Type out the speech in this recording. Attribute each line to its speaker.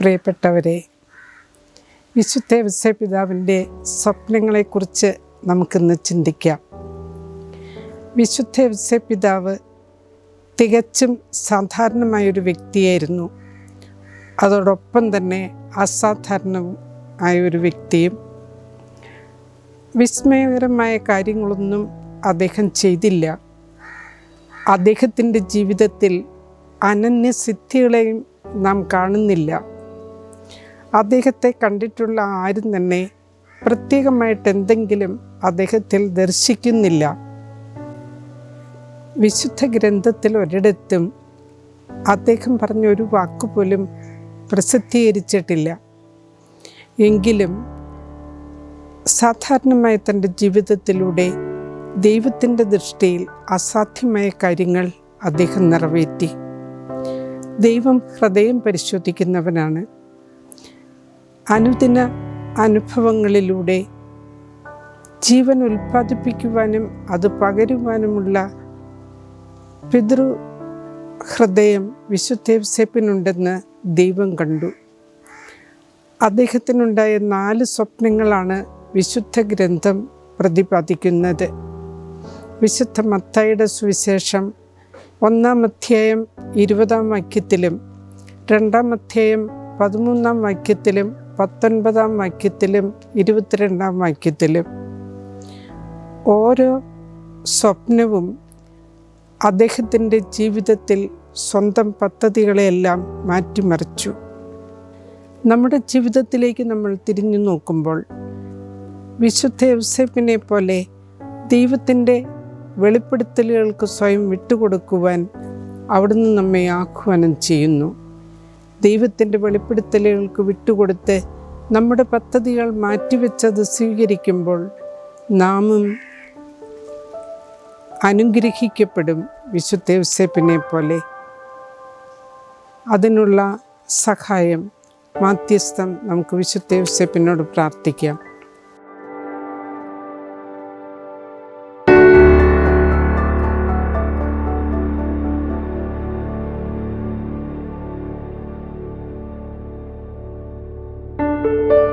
Speaker 1: പ്രിയപ്പെട്ടവരെ വിശുദ്ധ വിശ്വപിതാവിന്റെ സ്വപ്നങ്ങളെക്കുറിച്ച് നമുക്കിന്ന് ചിന്തിക്കാം. വിശുദ്ധ വിശ്വപിതാവ് തികച്ചും സാധാരണമായൊരു വ്യക്തിയായിരുന്നു. അതോടൊപ്പം തന്നെ അസാധാരണവും ആയൊരു വ്യക്തിയും. വിസ്മയകരമായ കാര്യങ്ങളൊന്നും അദ്ദേഹം ചെയ്തില്ല. അദ്ദേഹത്തിന്റെ ജീവിതത്തിൽ അനന്യസിദ്ധികളെയും നാം കാണുന്നില്ല. അദ്ദേഹത്തെ കണ്ടിട്ടുള്ള ആരും തന്നെ പ്രത്യേകമായിട്ട് എന്തെങ്കിലും അദ്ദേഹത്തിൽ ദർശിക്കുന്നില്ല. വിശുദ്ധ ഗ്രന്ഥത്തിൽ ഒരിടത്തും അദ്ദേഹം പറഞ്ഞ ഒരു വാക്കുപോലും പ്രസിദ്ധീകരിച്ചിട്ടില്ല. എങ്കിലും സാധാരണമായ തന്റെ ജീവിതത്തിലൂടെ ദൈവത്തിന്റെ ദൃഷ്ടിയിൽ അസാധ്യമായ കാര്യങ്ങൾ അദ്ദേഹം നിറവേറ്റി. ദൈവം ഹൃദയം പരിശോധിക്കുന്നവനാണ്. അനുദിന അനുഭവങ്ങളിലൂടെ ജീവൻ ഉൽപ്പാദിപ്പിക്കുവാനും അത് പകരുവാനുമുള്ള പിതൃ ഹൃദയം വിശുദ്ധേവസേപ്പിനുണ്ടെന്ന് ദൈവം കണ്ടു. അദ്ദേഹത്തിനുണ്ടായ നാല് സ്വപ്നങ്ങളാണ് വിശുദ്ധ ഗ്രന്ഥം പ്രതിപാദിക്കുന്നത്. വിശുദ്ധ മത്തായിയുടെ സുവിശേഷം ഒന്നാം അധ്യായം ഇരുപതാം വാക്യത്തിലും രണ്ടാം അധ്യായം പതിമൂന്നാം വാക്യത്തിലും പത്തൊൻപതാം വാക്യത്തിലും ഇരുപത്തിരണ്ടാം വാക്യത്തിലും ഓരോ സ്വപ്നവും അദ്ദേഹത്തിന്റെ ജീവിതത്തിൽ സ്വന്തം പദ്ധതികളെയെല്ലാം മാറ്റിമറിച്ചു. നമ്മുടെ ജീവിതത്തിലേക്ക് നമ്മൾ തിരിഞ്ഞു നോക്കുമ്പോൾ വിശുദ്ധ യൗസേപ്പിനെ പോലെ ദൈവത്തിന്റെ വെളിപ്പെടുത്തലുകൾക്ക് സ്വയം വിട്ടുകൊടുക്കുവാൻ അവിടുന്ന് നമ്മെ ആഹ്വാനം ചെയ്യുന്നു. ദൈവത്തിന്റെ വെളിപ്പെടുത്തലുകൾക്ക് വിട്ടുകൊടുത്ത് നമ്മുടെ പദ്ധതികൾ മാറ്റിവെച്ചത് സ്വീകരിക്കുമ്പോൾ നാമും അനുഗ്രഹിക്കപ്പെടും വിശുദ്ധ യൗസേപ്പിനെ പോലെ. അതിനുള്ള സഹായം മാധ്യസ്ഥം നമുക്ക് വിശുദ്ധ യൗസേപ്പിനോട് പ്രാർത്ഥിക്കാം. Thank you.